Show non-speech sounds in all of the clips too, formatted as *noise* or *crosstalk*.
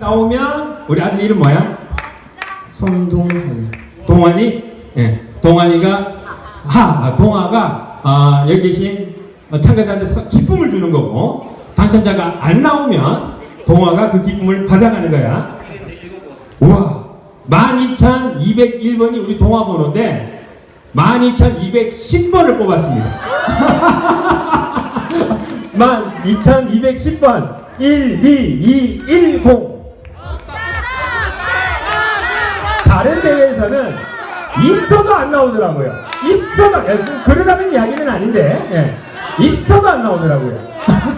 나오면 우리 아들 이름 뭐야? 손동환. 동환이? 예. 동환이가 하 아, 동아가 아, 여기 계신 어, 참가자한테 서- 기쁨을 주는 거고 당첨자가 안 나오면 동아가 그 기쁨을 받아가는 거야. 우와 12,201번이 우리 동아 번호인데 12,210번을 뽑았습니다. 12,210번 1, 2, 2, 1, 0 다른 대회에서는 있어도 안 나오더라고요. 있어도 예, 그러라는 이야기는 아닌데 예, 있어도 안 나오더라고요. 자,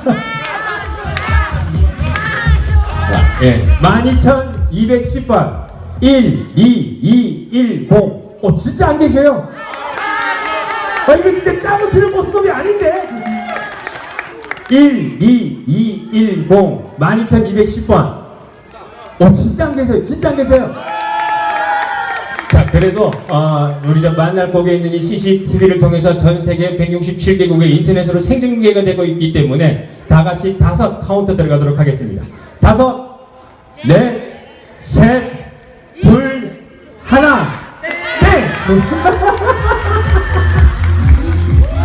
*laughs* 예, 12,210번 1, 2, 2, 1, 0 어, 진짜 안 계셔요? 아, 이거 진짜 짜고 치는 모습이 아닌데 1, 2, 2, 1, 0 12,210번 어, 진짜 안 계세요. 진짜 안 계세요. 자, 그래도 어, 우리 저 만날 곡에 있는 이 CCTV를 통해서 전 세계 167개국의 인터넷으로 생중계가 되고 있기 때문에 다 같이 다섯 카운트 들어가도록 하겠습니다. 다섯, 넷, 셋, 둘, 하나, 땡!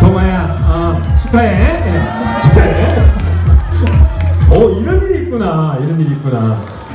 *laughs* 동아야, 어, 축하해. 예, 축하해. 오, 이런 일이 있구나. 이런 일이 있구나.